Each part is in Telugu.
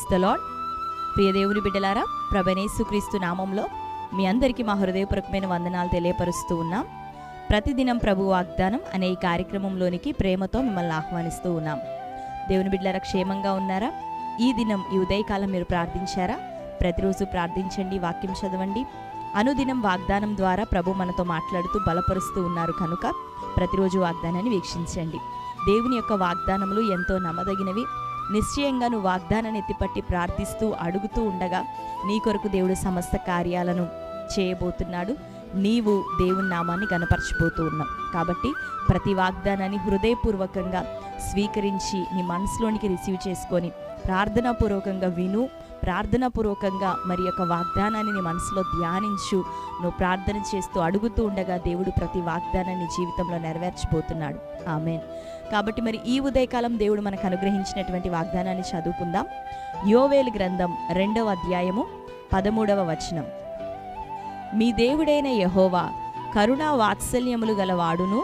ప్రైస్ ద లాడ్ ప్రియ దేవుని బిడ్డలారా ప్రభనేసుక్రీస్తు నామంలో మీ అందరికీ మా హృదయపూర్వకమైన వందనాలు తెలియపరుస్తూ ఉన్నాం. ప్రతిదినం ప్రభు వాగ్దానం అనే ఈ కార్యక్రమంలోనికి ప్రేమతో మిమ్మల్ని ఆహ్వానిస్తూ ఉన్నాం. దేవుని బిడ్డలారా క్షేమంగా ఉన్నారా? ఈ దినం ఈ ఉదయకాలం మీరు ప్రార్థించారా? ప్రతిరోజు ప్రార్థించండి వాక్యం చదవండి. అనుదినం వాగ్దానం ద్వారా ప్రభు మనతో మాట్లాడుతూ బలపరుస్తూ ఉన్నారు కనుక ప్రతిరోజు వాగ్దానాన్ని వీక్షించండి. దేవుని యొక్క వాగ్దానములు ఎంతో నమ్మదగినవి. నిశ్చయంగా నువ్వు వాగ్దానాన్ని ఎత్తిపట్టి ప్రార్థిస్తూ అడుగుతూ ఉండగా నీ కొరకు దేవుడు సమస్త కార్యాలను చేయబోతున్నాడు. నీవు దేవుని నామాన్ని గనపరచబోతూ ఉన్నావు. కాబట్టి ప్రతి వాగ్దానాన్ని హృదయపూర్వకంగా స్వీకరించి నీ మనసులోనికి రిసీవ్ చేసుకొని ప్రార్థనాపూర్వకంగా విను ప్రార్థనాపూర్వకంగా మరి యొక్క వాగ్దానాన్ని నీ మనసులో ధ్యానించు. నువ్వు ప్రార్థన చేస్తూ అడుగుతూ ఉండగా దేవుడు ప్రతి వాగ్దానాన్ని జీవితంలో నెరవేర్చబోతున్నాడు. ఆమెన్. కాబట్టి మరి ఈ ఉదయకాలం దేవుడు మనకు అనుగ్రహించినటువంటి వాగ్దానాన్ని చదువుకుందాం. యోవేలు గ్రంథం రెండవ అధ్యాయము పదమూడవ వచనం. మీ దేవుడైన యహోవా కరుణా వాత్సల్యములు గలవాడును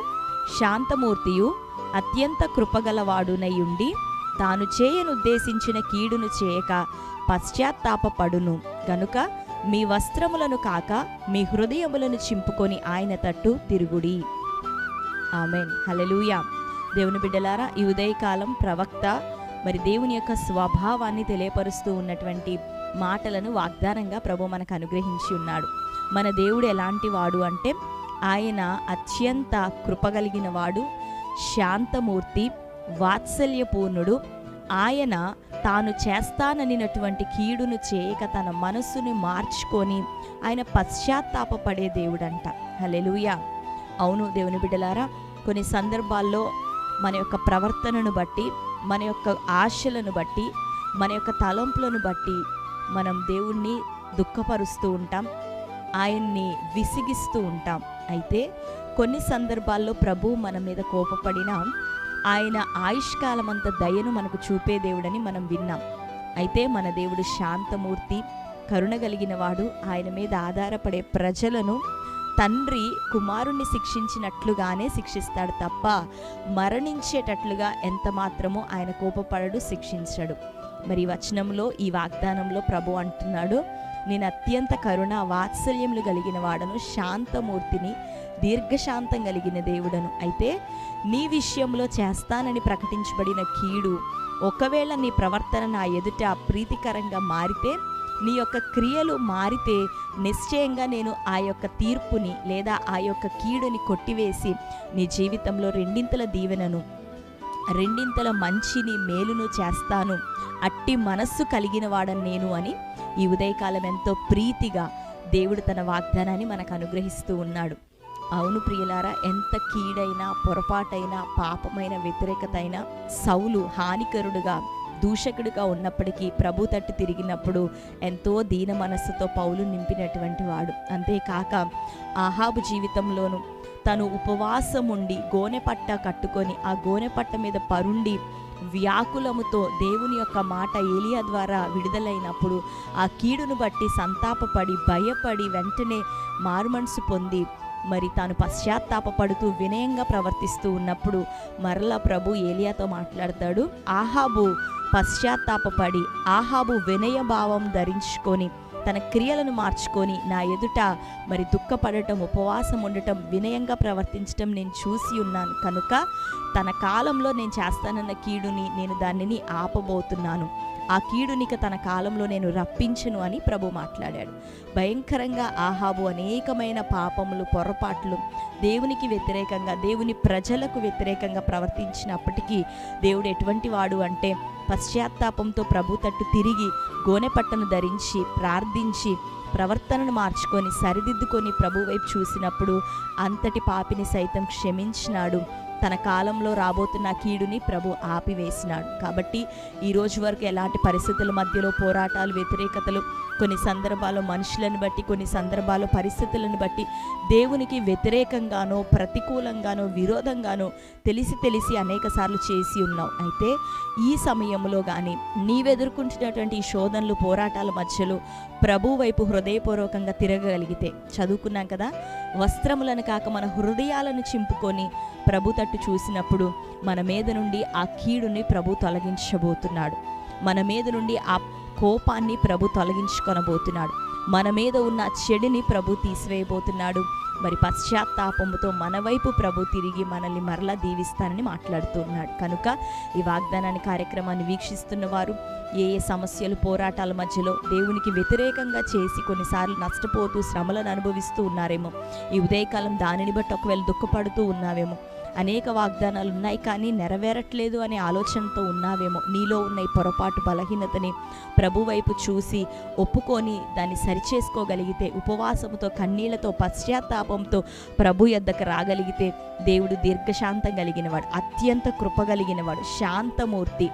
శాంతమూర్తియు అత్యంత కృపగలవాడునయుండి తాను చేయనుద్దేశించిన కీడును చేయక పశ్చాత్తాపడును గనుక మీ వస్త్రములను కాక మీ హృదయములను చింపుకొని ఆయన తట్టు తిరుగుడి. ఆమెన్. హలలుయా దేవుని బిడ్డలారా ఈ ఉదయకాలం ప్రవక్త మరి దేవుని యొక్క స్వభావాన్ని తెలియపరుస్తూ ఉన్నటువంటి మాటలను వాగ్దానంగా ప్రభు మనకు అనుగ్రహించి ఉన్నాడు. మన దేవుడు ఎలాంటి వాడు అంటే ఆయన అత్యంత కృపగలిగిన వాడు శాంతమూర్తి వాత్సల్యపూర్ణుడు ఆయన తాను చేస్తాననినటువంటి కీడును చేయక తన మనస్సుని మార్చుకొని ఆయన పశ్చాత్తాపపడే దేవుడంట. హలెలుయా అవును దేవుని బిడ్డలారా కొన్ని సందర్భాల్లో మన యొక్క ప్రవర్తనను బట్టి మన యొక్క ఆశలను బట్టి మన యొక్క తలంపులను బట్టి మనం దేవుణ్ణి దుఃఖపరుస్తూ ఉంటాం ఆయన్ని విసిగిస్తూ ఉంటాం. అయితే కొన్ని సందర్భాల్లో ప్రభు మన మీద కోపపడినా ఆయన ఆయుష్కాలమంత దయను మనకు చూపే దేవుడని మనం విన్నాం. అయితే మన దేవుడు శాంతమూర్తి కరుణ కలిగిన వాడు ఆయన మీద ఆధారపడే ప్రజలను తండ్రి కుమారుణ్ణి శిక్షించినట్లుగానే శిక్షిస్తాడు తప్ప మరణించేటట్లుగా ఎంత మాత్రమో ఆయన కోపపడడు శిక్షించడు. మరి వచనంలో ఈ వాగ్దానంలో ప్రభు అంటున్నాడు నేను అత్యంత కరుణ వాత్సల్యములు కలిగిన వాడను శాంతమూర్తిని దీర్ఘశాంతం కలిగిన దేవుడను. అయితే నీ విషయంలో చేస్తానని ప్రకటించబడిన కీడు ఒకవేళ నీ ప్రవర్తన నా ఎదుట ప్రీతికరంగా మారితే నీ యొక్క క్రియలు మారితే నిశ్చయంగా నేను ఆ యొక్క తీర్పుని లేదా ఆ యొక్క కీడుని కొట్టివేసి నీ జీవితంలో రెండింతల దీవెనను రెండింతల మంచిని మేలును చేస్తాను. అట్టి మనస్సు కలిగిన వాడని నేను అని ఈ ఉదయకాలం ఎంతో ప్రీతిగా దేవుడు తన వాగ్దానాన్ని మనకు అనుగ్రహిస్తూ ఉన్నాడు. అవును ప్రియులారా ఎంత కీడైనా పొరపాటైనా పాపమైన వ్యతిరేకత అయినా సౌలు హానికరుడుగా దూషకుడుగా ఉన్నప్పటికీ ప్రభు తట్టు తిరిగినప్పుడు ఎంతో దీన మనస్సుతో పౌలు నింపినటువంటి వాడు. అంతేకాక ఆహాబు జీవితంలోనూ తను ఉపవాసం ఉండి గోనెపట్ట కట్టుకొని ఆ గోనెపట్ట మీద పరుండి వ్యాకులముతో దేవుని యొక్క మాట ఏలియా ద్వారా విడుదలైనప్పుడు ఆ కీడును బట్టి సంతాపపడి భయపడి వెంటనే మారుమనసు పొంది మరి తాను పశ్చాత్తాపపడుతూ వినయంగా ప్రవర్తిస్తూ ఉన్నప్పుడు మరలా ప్రభు ఏలియాతో మాట్లాడతాడు. ఆహాబు పశ్చాత్తాపడి ఆహాబు వినయ భావం ధరించుకొని తన క్రియలను మార్చుకొని నా ఎదుట మరి దుఃఖపడటం ఉపవాసం ఉండటం వినయంగా ప్రవర్తించటం నేను చూసి ఉన్నాను. కనుక తన కాలంలో నేను చేస్తానన్న కీడుని నేను దానిని ఆపబోతున్నాను. ఆ కీడునిక తన కాలంలో నేను రప్పించను అని ప్రభు మాట్లాడాడు. భయంకరంగా ఆహాబు అనేకమైన పాపములు పొరపాట్లు దేవునికి వ్యతిరేకంగా దేవుని ప్రజలకు వ్యతిరేకంగా ప్రవర్తించినప్పటికీ దేవుడు ఎటువంటి వాడు అంటే పశ్చాత్తాపంతో ప్రభు తట్టు తిరిగి గోనెపట్టను ధరించి ప్రార్థించి ప్రవర్తనను మార్చుకొని సరిదిద్దుకొని ప్రభు వైపు చూసినప్పుడు అంతటి పాపిని సైతం క్షమించినాడు. తన కాలంలో రాబోతున్న కీడుని ప్రభు ఆపివేసినాడు. కాబట్టి ఈ రోజు వరకు ఎలాంటి పరిస్థితుల మధ్యలో పోరాటాలు వ్యతిరేకతలు కొన్ని సందర్భాల్లో మనుషులను బట్టి కొన్ని సందర్భాల్లో పరిస్థితులను బట్టి దేవునికి వ్యతిరేకంగానో ప్రతికూలంగానో విరోధంగానో తెలిసి తెలిసి అనేక సార్లు చేసి ఉన్నావు. అయితే ఈ సమయంలో కానీ నీవెదుర్కొంటున్నటువంటి ఈ శోధనలు పోరాటాల మధ్యలో ప్రభు వైపు హృదయపూర్వకంగా తిరగగలిగితే చదువుకున్నాం కదా వస్త్రములను కాక మన హృదయాలను చింపుకొని ప్రభుత తగ్గట్టు చూసినప్పుడు మన మీద నుండి ఆ కీడుని ప్రభు తొలగించబోతున్నాడు. మన మీద నుండి ఆ కోపాన్ని ప్రభు తొలగించుకొనబోతున్నాడు. మన మీద ఉన్న చెడుని ప్రభు తీసివేయబోతున్నాడు. మరి పశ్చాత్తాపముతో మన వైపు ప్రభు తిరిగి మనల్ని మరలా దీవిస్తానని మాట్లాడుతున్నాడు. కనుక ఈ వాగ్దానాన్ని కార్యక్రమాన్ని వీక్షిస్తున్న వారు ఏ ఏ సమస్యలు పోరాటాల మధ్యలో దేవునికి వ్యతిరేకంగా చేసి కొన్నిసార్లు నష్టపోతూ శ్రమలను అనుభవిస్తూ ఉన్నారేమో ఈ ఉదయకాలం దానిని బట్టి ఒకవేళ దుఃఖపడుతూ ఉన్నావేమో అనేక వాగ్దానాలు ఉన్నాయి కానీ నెరవేరట్లేదు అనే ఆలోచనతో ఉన్నావేమో. నీలో ఉన్న ఈ పొరపాటు బలహీనతని ప్రభు వైపు చూసి ఒప్పుకొని దాన్ని సరిచేసుకోగలిగితే ఉపవాసముతో కన్నీళ్ళతో పశ్చాత్తాపంతో ప్రభు యొద్దకు రాగలిగితే దేవుడు దీర్ఘశాంతం కలిగినవాడు అత్యంత కృప కలిగినవాడు శాంతమూర్తి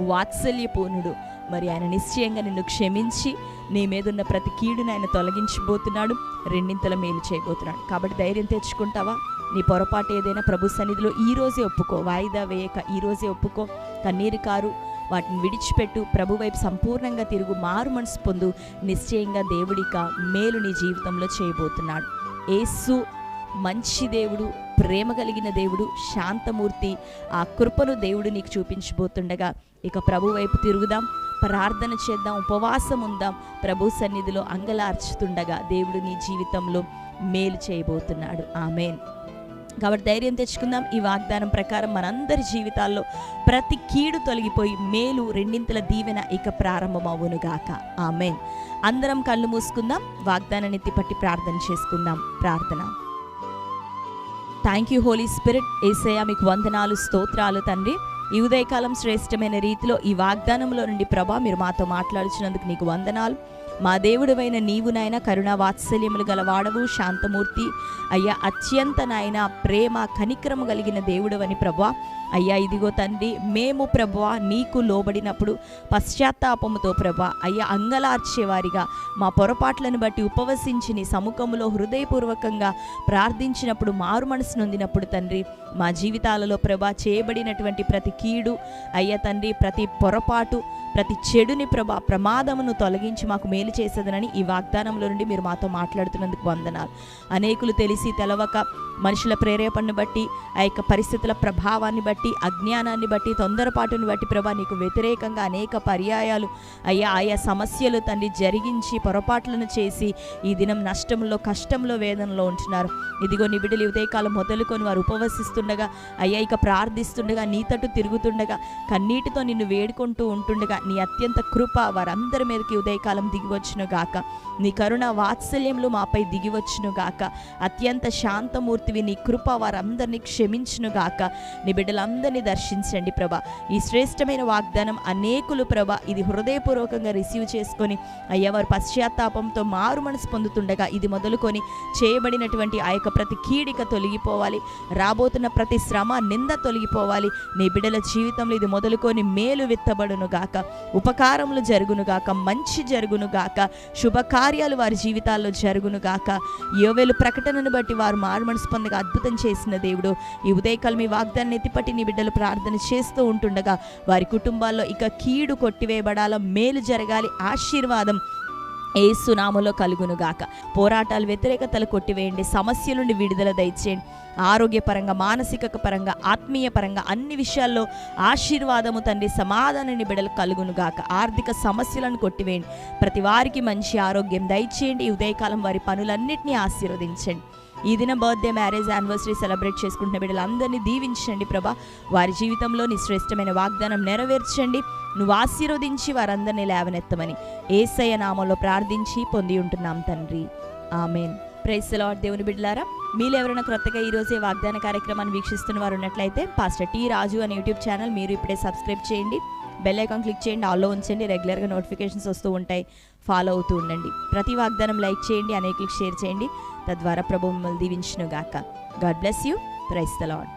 వాత్సల్యపూర్ణుడు. మరి ఆయన నిశ్చయంగా నిన్ను క్షమించి నీ మీదున్న ప్రతి కీడుని ఆయన తొలగించబోతున్నాడు రెండింతల మేలు చేయబోతున్నాడు. కాబట్టి ధైర్యం తెచ్చుకుంటావా? నీ పొరపాటు ఏదైనా ప్రభు సన్నిధిలో ఈ రోజే ఒప్పుకో. వాయిదా వేయక ఈరోజే ఒప్పుకో. కన్నీరు కారు వాటిని విడిచిపెట్టు. ప్రభు వైపు సంపూర్ణంగా తిరుగు. మారు మనసు పొందు. నిశ్చయంగా దేవుడిక మేలు నీ జీవితంలో చేయబోతున్నాడు. ఏసు మంచి దేవుడు ప్రేమ కలిగిన దేవుడు శాంతమూర్తి. ఆ కృపను దేవుడు నీకు చూపించబోతుండగా ఇక ప్రభు వైపు తిరుగుదాం. ప్రార్థన చేద్దాం. ఉపవాసం ఉందాం. ప్రభు సన్నిధిలో అంగలార్చుతుండగా దేవుడు నీ జీవితంలో మేలు చేయబోతున్నాడు. ఆమెన్. కాబట్టి ధైర్యం తెచ్చుకుందాం. ఈ వాగ్దానం ప్రకారం మనందరి జీవితాల్లో ప్రతి కీడు తొలగిపోయి మేలు రెండింతల దీవెన ఇక ప్రారంభమవునుగాక ఆమెన్. అందరం కళ్ళు మూసుకుందాం. వాగ్దానాన్ని ఎత్తిపట్టి ప్రార్థన చేసుకుందాం. ప్రార్థన. Thank you Holy Spirit. Yesayya మీకు వందనాలు స్తోత్రాలు తండ్రి. ఈ ఉదయకాలం శ్రేష్టమైన రీతిలో ఈ వాగ్దానంలో నుండి ప్రభా మీరు మాతో మాట్లాడుచినందుకు నీకు వందనాలు. మా దేవుడవైన నీవు నాయన కరుణ వాత్సల్యములు గలవాడవు శాంతమూర్తి. అయ్యా అత్యంత నాయన ప్రేమ కనిక్రమ కలిగిన దేవుడవని ప్రభా అయ్యా ఇదిగో తండ్రి మేము ప్రభా నీకు లోబడినప్పుడు పశ్చాత్తాపముతో ప్రభా అయ్యా అంగలార్చేవారిగా మా పొరపాట్లను బట్టి ఉపవసించి నీ సముఖములో హృదయపూర్వకంగా ప్రార్థించినప్పుడు మారు మనసు నొందినప్పుడు తండ్రి మా జీవితాలలో ప్రభా చేయబడినటువంటి ప్రతి కీడు అయ్యా తండ్రి ప్రతి పొరపాటు ప్రతి చెడుని ప్రభా ప్రమాదమును తొలగించి మాకు మేలు చేసేదనని ఈ వాగ్దానంలో నుండి మీరు మాతో మాట్లాడుతున్నందుకు వందనాలు. అనేకులు తెలిసి తెలవక మనుషుల ప్రేరేపణను బట్టి ఆ యొక్క పరిస్థితుల ప్రభావాన్ని బట్టి అజ్ఞానాన్ని బట్టి తొందరపాటుని బట్టి ప్రభా నీకు వ్యతిరేకంగా అనేక పర్యాయాలు అయ్యా ఆయా సమస్యలు తండ్రి జరిగించి పొరపాట్లను చేసి ఈ దినం నష్టంలో కష్టంలో వేదనలో ఉంటున్నారు. ఇదిగో నీ ఉదయకాలం మొదలుకొని వారు ఉపవసిస్తుండగా అయ్యా ఇక ప్రార్థిస్తుండగా నీ తట్టు తిరుగుతుండగా కన్నీటితో నిన్ను వేడుకుంటూ ఉంటుండగా నీ అత్యంత కృప వారందరి మీదకి ఉదయకాలం దిగివచ్చును గాక. నీ కరుణ వాత్సల్యములు మాపై దిగివచ్చును గాక. అత్యంత శాంతమూర్తివి నీ కృప వారందరినీ క్షమించును గాక. నీ బిడ్డలందరినీ దర్శించండి ప్రభ. ఈ శ్రేష్టమైన వాగ్దానం అనేకులు ప్రభ ఇది హృదయపూర్వకంగా రిసీవ్ చేసుకొని అయ్యా వారు పశ్చాత్తాపంతో మారు మనసు పొందుతుండగా ఇది మొదలుకొని చేయబడినటువంటి ఆ యొక్క ప్రతి కీడిక తొలగిపోవాలి. రాబోతున్న ప్రతి శ్రమ నింద తొలగిపోవాలి. నీ బిడ్డల జీవితంలో ఇది మొదలుకొని మేలు విత్తబడును గాక. ఉపకారములు జరుగును గాక మంచి జరుగును గాక శుభకార్యాలు వారి జీవితాల్లో జరుగునుగాక యోవేలు ప్రకటనను బట్టి వారు మారుమనసు పొందగా అద్భుతం చేసిన దేవుడు. ఈ ఉదయకాలం మీ వాగ్దాన్ని ఎత్తిపట్టి నీ బిడ్డలు ప్రార్థన చేస్తూ ఉంటుండగా వారి కుటుంబాల్లో ఇక కీడు కొట్టివేయబడాల మేలు జరగాలి ఆశీర్వాదం ఏసునామలో కలుగునుగాక. పోరాటాలు వ్యతిరేకతలు కొట్టివేయండి. సమస్యల నుండి విడుదల దయచేయండి. ఆరోగ్యపరంగా మానసిక పరంగా ఆత్మీయ పరంగా అన్ని విషయాల్లో ఆశీర్వాదము తండ్రి సమాధానాన్ని బిడలు కలుగునుగాక. ఆర్థిక సమస్యలను కొట్టివేయండి. ప్రతి వారికి మంచి ఆరోగ్యం దయచేయండి. ఉదయకాలం వారి పనులన్నింటినీ ఆశీర్వదించండి. ఈ దిన బర్త్డే మ్యారేజ్ యానివర్సరీ సెలబ్రేట్ చేసుకుంటున్న బిడ్డలందరినీ దీవించండి ప్రభా. వారి జీవితంలో నీ శ్రేష్టమైన వాగ్దానం నెరవేర్చండి. నువ్వు ఆశీర్వదించి వారందరినీ లేవనెత్తమని ఏసయ్య నామంలో ప్రార్థించి పొంది ఉంటున్నాం తండ్రి. ఆమెన్. ప్రైస్ లార్డ్ దేవుని బిడ్డలారా. మీరు ఎవరైనా క్రొత్తగా ఈరోజే వాగ్దాన కార్యక్రమాన్ని వీక్షిస్తున్న వారు ఉన్నట్లయితే పాస్టర్ టీ రాజు అనే యూట్యూబ్ ఛానల్ మీరు ఇప్పుడే సబ్స్క్రైబ్ చేయండి. బెల్ ఐకాన్ క్లిక్ చేయండి ఆల్లో ఉంచండి రెగ్యులర్గా నోటిఫికేషన్స్ వస్తూ ఉంటాయి ఫాలో అవుతూ ఉండండి. ప్రతి వాగ్దానం లైక్ చేయండి అనేకులకు షేర్ చేయండి. తద్వారా ప్రభు మిమ్మల్ని దీవించును గాక God bless you praise the Lord